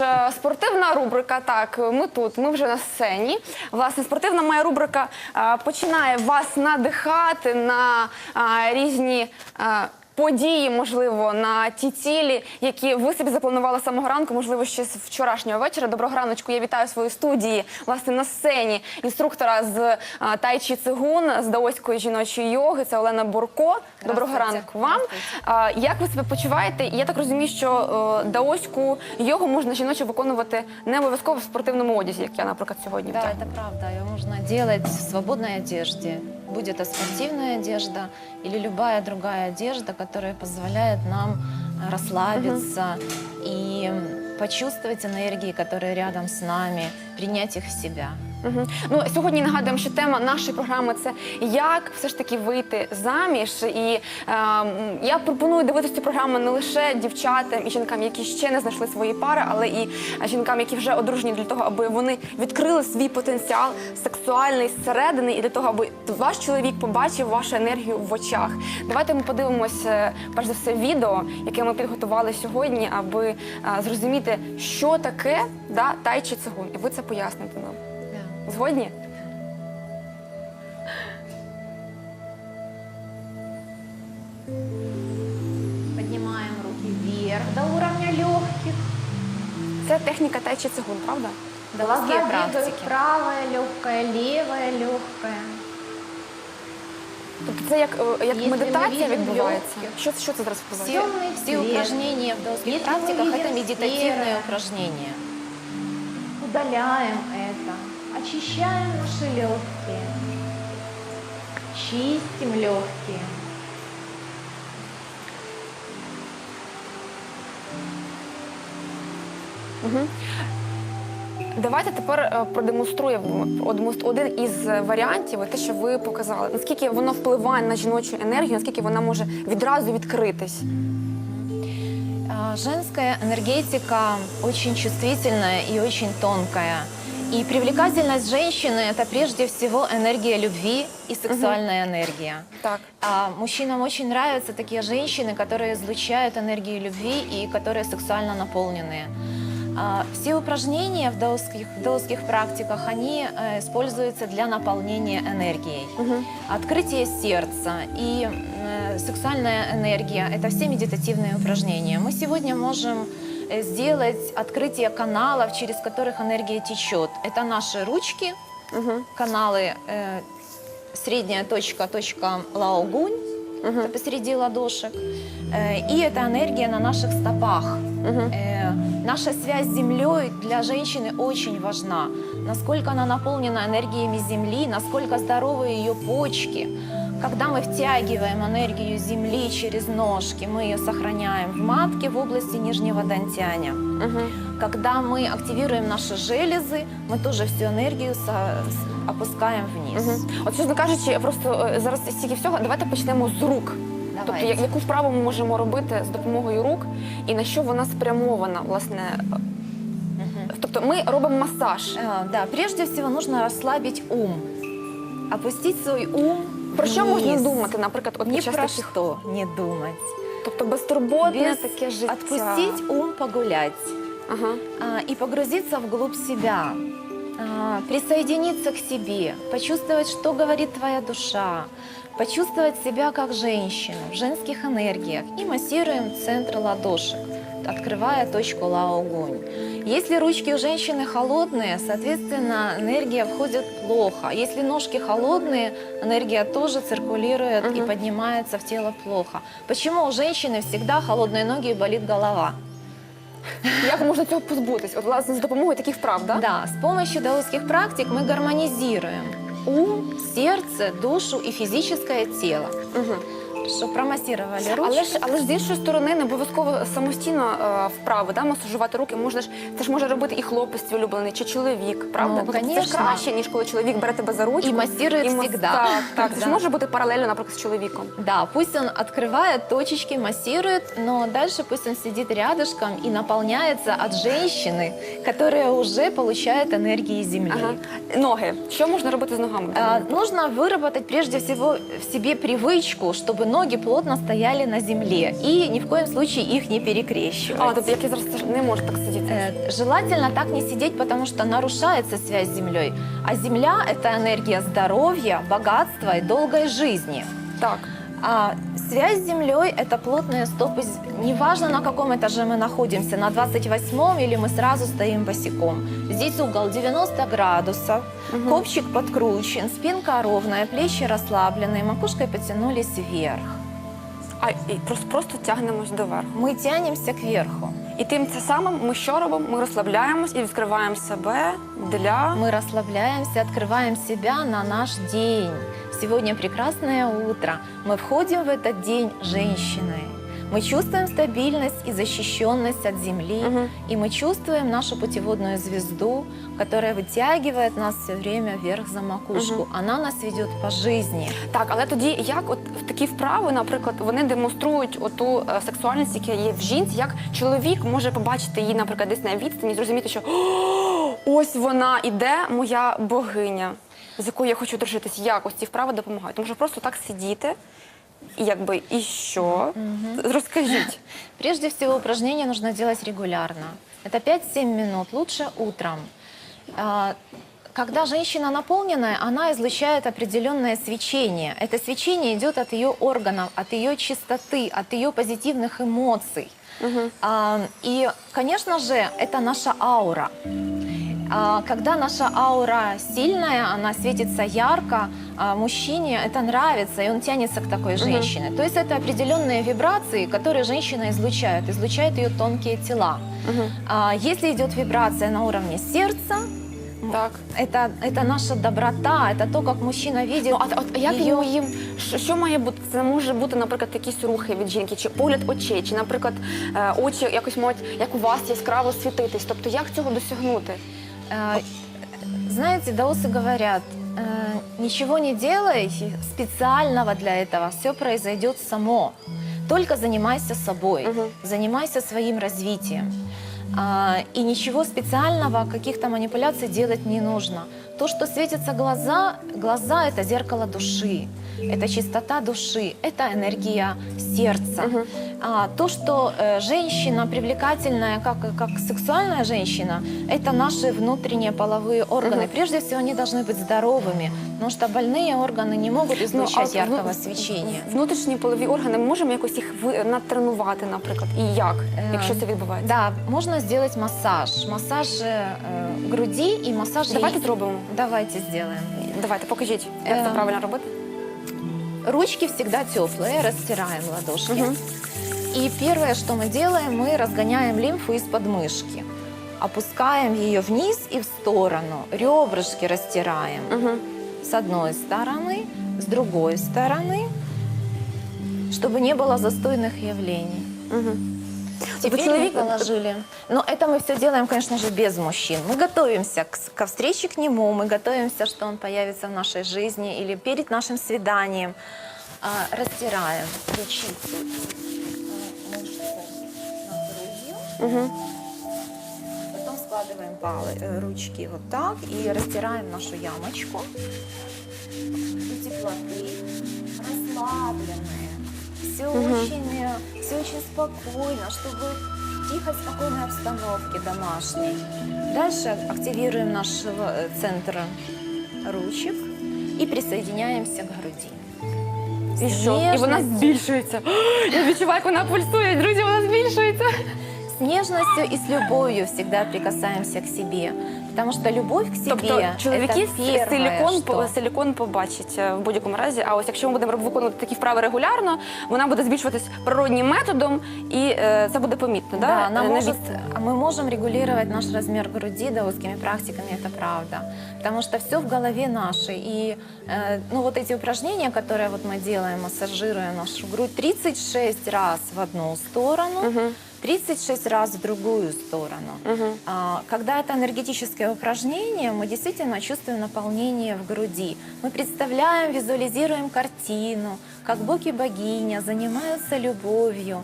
Е, Спортивна рубрика. Так, ми тут, ми вже на сцені. Власне, спортивна моя рубрика е, починає вас надихати на е, різні. Події, можливо, на ті цілі, які ви собі запланували з самого ранку, можливо, ще з вчорашнього вечора. Доброго раночку. Я вітаю в своїй студії, власне, на сцені інструктора з е, тайчі цигун з даоської жіночої йоги. Це Олена Бурко. Доброго ранку вам. А, Як ви себе почуваєте? Я так розумію, що е, даоську йогу можна жіночу виконувати не обов'язково в спортивному одязі, як я, наприклад, сьогодні. Да, это правда. Ее можно делать в свободной одежде. Будь это спортивная одежда или любая другая одежда, которая позволяет нам э, расслабиться и почувствовать энергии, которые рядом с нами, принять их в себя. Мгм. Ну сьогодні нагадуємо, що тема нашої програми це як все ж таки вийти заміж. І ем, я пропоную дивитися цю програму не лише дівчатам і жінкам, які ще не знайшли свої пари, але і жінкам, які вже одружені для того, аби вони відкрили свій потенціал сексуальний зсередини, і для того, аби ваш чоловік побачив вашу енергію в очах. Давайте ми подивимося перш за все відео, яке ми підготували сьогодні, аби е, зрозуміти, що таке да, тайчі цигун. І ви це поясните нам. Згодні? Поднимаем руки вверх до уровня легких. Це техніка тайчі цигун, правда? Глаза Глаза практики. бегают правая легкая, левая легкая. Тобто це як, е, як Якщо ми медитація видимо відбувається? легких. Що, що це зараз Все, відбувається? Темный все цвет. упражнения в даосских Если мы практиках это видим медитативные серое. упражнения. Удаляем это. Очищаем наши легкие. Чистим легкие. Угу. Давайте тепер е, продемонструємо один із варіантів, те, що ви показали. Наскільки воно впливає на жіночу енергію, наскільки вона може відразу відкритись. Женская энергетика очень чувствительная и очень тонкая. И привлекательность женщины – это прежде всего энергия любви и сексуальная энергия. Так. А мужчинам очень нравятся такие женщины, которые излучают энергию любви и которые сексуально наполненные. А, Все упражнения в даосских, в даосских практиках, они э, используются для наполнения энергией. Угу. Открытие сердца и э, сексуальная энергия – это все медитативные упражнения. Мы сегодня можем сделать открытие каналов, через которых энергия течет. Это наши ручки, Угу. каналы э, средняя точка, точка лаогунь, Угу. это посреди ладошек. Э, и это энергия на наших стопах. Угу. Э, наша связь с Землей для женщины очень важна. Насколько она наполнена энергиями Земли, насколько здоровы ее почки. Когда мы втягиваем энергию Земли через ножки, мы ее сохраняем в матке в области нижнего дантяня. Угу. Когда мы активируем наши железы, мы тоже всю с- опускаем вниз. Угу. От, чесно кажучи, просто е, зараз стільки всього. Давайте почнемо з рук. Тобто, Давайте. я- яку вправу ми можемо робити з допомогою рук, і на що вона спрямована, власне. Мгм. Тобто, ми робимо масаж. Э, Да, прежде всего нужно расслабить ум. Опустить свой ум Про що можна вниз. думати, наприклад, от Ни під час про таких, что не думать. тобто безтурботне Без таке життя. Отпустить ум погулять Ага. а, и погрузиться вглубь себя. А, Присоединиться к себе, почувствовать, что говорит твоя душа, почувствовать себя как женщину в женских энергиях и массируем центр ладошек, открывая точку лаогунь. Если ручки у женщины холодные, соответственно, энергия входит плохо. Если ножки холодные, энергия тоже циркулирует и Мгм. поднимается в тело плохо. Почему у женщины всегда холодные ноги и болит голова? Як можна цього позбутись? От, власне, з допомогою таких вправ, да? Да, с помощью даосских практик мы гармонизируем ум, сердце, душу и физическое тело. Угу. Что промассировали ручки. Але ж, але ж з іншої сторони не обов'язково самостійно е, вправи, да, масажувати руки. Можна ж це ж може робити і хлопець твій улюблений, чи чоловік, правда? Ну, тобто це ж конечно. краще, ніж коли чоловік бере тебе за ручку. И массирует і мас- всегда. Так, так. Це ж Да. може бути паралельно, наприклад, з чоловіком. Да, пусть он открывает точечки, массирует, но дальше пусть он сидит рядышком и наполняется от женщины, которая уже получает энергии Земли. Ага. Ноги. Що можна робити з ногами? А, нужно выработать прежде всего в себе привычку, чтобы ноги плотно стояли на земле и ни в коем случае их не перекрещивать. А, тобто я зараз не можу так сидіти. Э, Желательно так не сидеть, потому что нарушается связь с Землей. А Земля – это энергия здоровья, богатства и долгой жизни. Так. А связь с Землей – это плотные стопы. Неважно, на каком этаже мы находимся, на 28-м или мы сразу стоим босиком. Здесь угол 90 градусов, копчик подкручен, спинка ровная, плечи расслабленные, макушкой потянулись вверх. А і просто, просто тягнемось доверху. Мы тянемся кверху. І тим це самим ми що робимо? Ми розслабляємось і відкриваємо себе для Мы расслабляемся, открываем себя на наш день. Сегодня прекрасное утро. Мы входим в этот день женщиной. Мы чувствуем стабильность и защищенность от Земли. Мгм. И мы чувствуем нашу путеводную звезду, которая вытягивает нас все время вверх за макушку. Она нас ведет по жизни. Так, але тоді як от в такі вправи, наприклад, вони демонструють оту е, сексуальність, яка є в жінці, як чоловік може побачити її, наприклад, десь на відстані, і зрозуміти, що «О, ось вона іде, моя богиня, з якою я хочу дружитись. Як ось ці вправи допомагають? Тому що просто так сидіти, і Якби і що? Розкажіть. Прежде всего, упражнения нужно делать регулярно. Это 5-7 минут, лучше утром. А, Когда женщина наполненная, она излучает определенное свечение. Это свечение идет от ее органов, от ее чистоты, от ее позитивных эмоций. А, И, конечно же, это наша аура. А, Когда наша аура сильная, она светится ярко, а, мужчине это нравится, и он тянется к такой женщине. То есть это определенные вибрации, которые женщина излучает, излучают ее тонкие тела. А, Если идет вибрация на уровне сердца, Так. это, это наша доброта, это то, как мужчина видит Ну, а, от як её- йому їм, що, що має бути? Це може бути, наприклад, якісь рухи від жінки, чи погляд очей, чи, наприклад, е, очі якось можуть, як у вас яскраво світитись. Тобто, як цього досягнути? Э, Знаете, даосы говорят, э, ничего не делай специального для этого, все произойдет само. Только занимайся собой, Мгм. занимайся своим развитием. А, И ничего специального, каких-то манипуляций делать не нужно. То, что светятся глаза, глаза это зеркало души, это чистота души, это энергия сердца. Мгм. А, то, что э, женщина привлекательная, как, как сексуальная женщина, это наши внутренние половые органы. Мгм. Прежде всего, они должны быть здоровыми, потому что больные органы не могут излучать а яркого вну- свечения. Внутрішні полові органи ми можемо якось їх ви- натренувати, наприклад, і як, Е, якщо це відбувається? Да, можно сделать массаж. Массаж э, груди и массаж Давайте яиц. зробимо. Давайте сделаем. Давайте, покажіть, як це Е, правильно робити. Ручки всегда теплые, растираем ладошки. Мгм. И первое, что мы делаем, мы разгоняем лимфу из подмышки. Опускаем ее вниз и в сторону. Ребрышки растираем. Угу. С одной стороны, с другой стороны, чтобы не было застойных явлений. Угу. Теперь человек- мы положили. Но это мы все делаем, конечно же, без мужчин. Мы готовимся к, ко встрече к нему, мы готовимся, что он появится в нашей жизни или перед нашим свиданием. А, растираем ключицу грудью. Угу. Потом складываем палы, э, ручки вот так и растираем нашу ямочку. И теплоты, расслабленные Все очень, э, все очень спокойно, чтобы в тихой, спокойной обстановке домашней. Дальше активируем наш э, центр ручек и присоединяемся к груди. І С що? І вона нежностью. збільшується. Я відчуваю, як вона пульсує. Друзі, вона збільшується. С нежностью и с любовью всегда прикасаемся к себе. Потому что любовь к себе Тобто чоловіки это первое, силікон, что... силікон побачать е, в будь-якому разі. А ось якщо ми будемо виконувати такі вправи регулярно, вона буде збільшуватись природнім методом, і е, це буде помітно. Да, Да, она Е, на может, відстані. а мы можем регулировать наш размер груди даосскими практиками, это правда. Потому что все в голове нашей. И э, ну, вот эти упражнения, которые вот мы делаем, массажируем нашу грудь 36 раз в одну сторону, Мгм. 36 раз в другую сторону. Мгм. А, Когда это энергетическое упражнение, мы действительно чувствуем наполнение в груди. Мы представляем, визуализируем картину, как Бог и богиня занимаются любовью.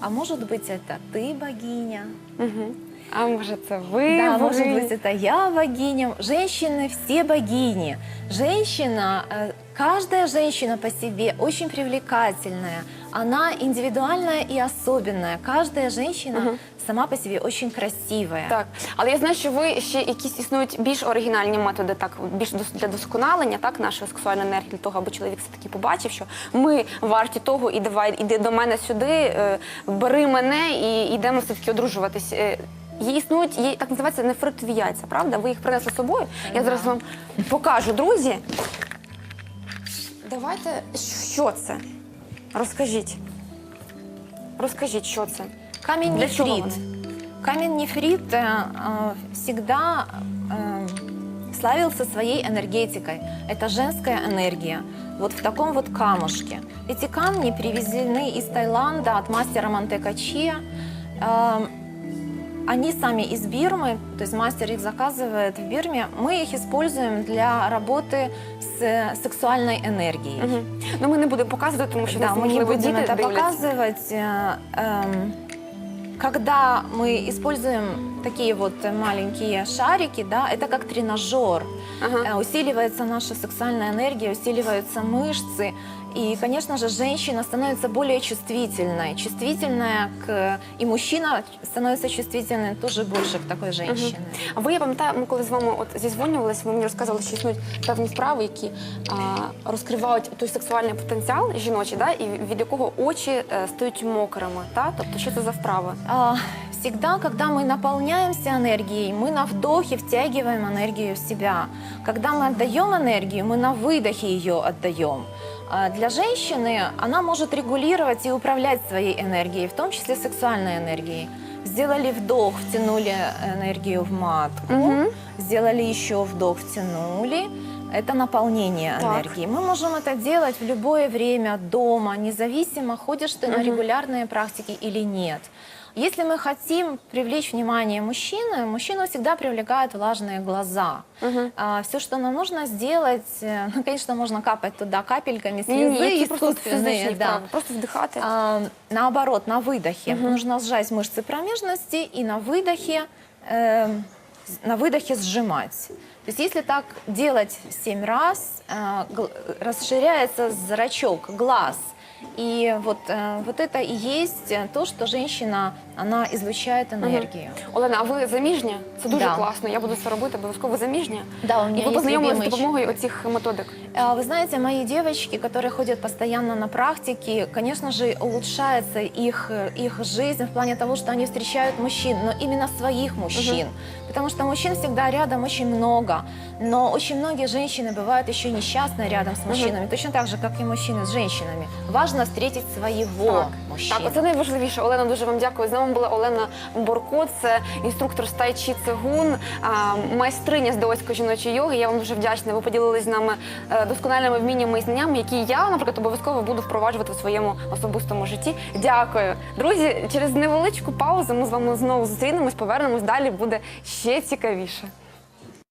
А может быть, это ты богиня? Мгм. А може це ви? Да, может богиня? быть, это я богиня. Женщины все богини. Женщина, э, Каждая женщина по себе очень привлекательная. Она индивидуальная и особенная. Каждая женщина сама по себе очень красивая. Так, але я знаю, що ви ще якісь існують більш оригінальні методи, так більш дос- для досконалення так нашої сексуальної енергії, для того, аби чоловік все таки побачив, що ми варті того, і давай іди до мене сюди, е, бери мене і йдемо все таки одружуватись. Е, Є існують, є так називається нефритові яйця, правда? Ви їх принесли з собою. Я зараз вам покажу, друзі. Давайте, що це? Розкажіть. Розкажіть, що це? Камень Для нефрит. Камень нефрит э, э, всегда э, славился своей энергетикой. Это женская энергия. Вот в таком вот камушке. Эти камни привезены из Таиланда от мастера Монтекачи. Э, они сами из Бирмы, то есть мастер их заказывает в Бирме. Мы их используем для работы с э, сексуальной энергией. Угу. Ну ми не будемо показувати, тому що Да, нас мы не можливо будем діти это дивляться. показывать. Э, эм, Когда мы используем такие вот маленькие шарики, да, это как тренажер. Ага. Э, Усиливается наша сексуальная энергия, усиливаются мышцы. И, конечно же, женщина становится более чувствительной. Чувствительная к... И мужчина становится чувствительным тоже больше к такой женщине. А ви я пам'ятаю, ми коли з вами от зізвонювалися, ви мені розказували, що існують певні справи, які а, розкривають той сексуальний потенціал жіночий, да, і від якого очі е, стають мокрими. Та? Тобто, що це за вправи? А, Всегда, когда мы наполняемся энергией, мы на вдохе втягиваем энергию в себя. Когда мы отдаем энергию, мы на выдохе ее отдаем. А Для женщины она может регулировать и управлять своей энергией, в том числе сексуальной энергией. Сделали вдох, втянули энергию в матку, Мгм. сделали еще вдох, втянули. Это наполнение Так. энергии. Мы можем это делать в любое время, дома, независимо, ходишь ты на Мгм. регулярные практики или нет. Если мы хотим привлечь внимание мужчины, мужчину всегда привлекают влажные глаза. Мгм. все, что нам нужно сделать, э, ну, конечно, можно капать туда капельками Ні, ні, слезы які просто искусственные, фізичні да. вправи, просто вдихати. А, наоборот, на выдохе нужно сжать мышцы промежности и на выдохе, э, на выдохе сжимать. То есть если так делать 7 раз, э, гл- расширяется зрачок, глаз. И вот, э, вот это и есть э, то, что женщина, она излучает энергию. Олена, а ви заміжня? Це дуже Да. класно. Я буду це робити, обов'язково ви заміжня. Да, у меня І ви есть познайомилися з любимый допомогою оцих методик. А, Вы знаете, мои девочки, которые ходят постоянно на практики, конечно же, улучшается их, э, их жизнь в плане того, что они встречают мужчин, но именно своих мужчин. Потому что мужчин всегда рядом очень много. Но очень многие женщины бывают еще несчастны рядом с мужчинами, точно так же, как и мужчины с женщинами. Важно встретить своего мужчину. Так, оце найважливіше. Олена, дуже вам дякую. З нами була Олена Борко, це інструктор з тайчі цигун, а, майстриня з даоської жіночої йоги. Я вам дуже вдячна. Ви поділились з нами е, доскональними вміннями і знаннями, які я, наприклад, обов'язково буду впроваджувати в своєму особистому житті. Дякую, друзі. Через невеличку паузу ми з вами знову зустрінемось, повернемось. Далі буде ще цікавіше.